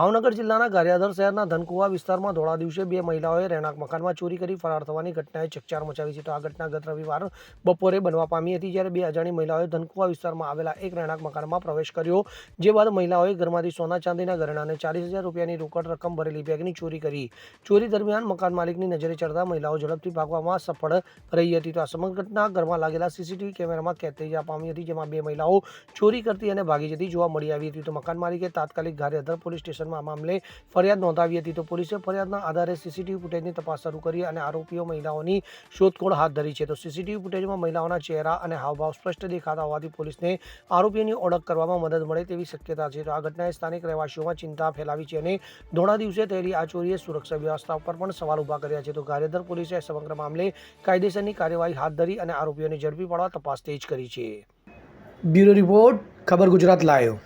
ભાવનગર જિલ્લાના ગારિયાધર શહેરના ધનકુવા વિસ્તારમાં ધોળા દિવસે બે મહિલાઓએ રહેણાંક મકાનમાં ચોરી કરી ફરાર થવાની ઘટનાએ ચકચાર મચાવી છે. તો આ ઘટના ગત રવિવાર બપોરે બનવા પામી હતી જ્યારે બે અજાણી મહિલાઓએ ધનકુવા વિસ્તારમાં આવેલા એક રહેણાંક મકાનમાં પ્રવેશ કર્યો, જે બાદ મહિલાઓએ ઘરમાંથી સોના ચાંદીના ગરણાને ચાલીસ હજાર રૂપિયાની રોકડ રકમ ભરેલી બેગની ચોરી કરી. ચોરી દરમિયાન મકાન માલિકની નજરે ચડતા મહિલાઓ ઝડપથી ભાગવામાં સફળ રહી હતી. તો આ સમગ્ર ઘટના ઘરમાં લાગેલા સીસીટીવી કેમેરામાં કેદ થઈ જવા પામી હતી, જેમાં બે મહિલાઓ ચોરી કરતી અને ભાગી જતી જોવા મળી આવી હતી. તો મકાન માલિકે તાત્કાલિક ગારિયાધર પોલીસ આ મામલે ફરિયાદ નોંધાવી હતી તો પોલીસે ફરિયાદના આધારે સીસીટીવી ફૂટેજની તપાસ શરૂ કરી અને આરોપીઓ મહિલાઓની શોધખોળ હાથ ધરી છે. તો સીસીટીવી ફૂટેજમાં મહિલાઓના ચહેરા અને હાવભાવ સ્પષ્ટ દેખાતા હોવાથી પોલીસને આરોપીઓની ઓળખ કરવામાં મદદ મળે તેવી શક્યતા છે. તો આ ઘટનાએ સ્થાનિક રહેવાસીઓમાં ચિંતા ફેલાવી છે અને ધોળા દિવસે થયેલી આ ચોરીએ સુરક્ષા વ્યવસ્થા ઉપર પણ સવાલ ઊભા કર્યા છે. તો ગારેધર પોલીસે સમગ્ર મામલે કાયદેસરની કાર્યવાહી હાથ ધરી અને આરોપીઓને ઝડપી પાડવા તપાસ તેજ કરી છે. બ્યુરો રિપોર્ટ, ખબર ગુજરાત લાયો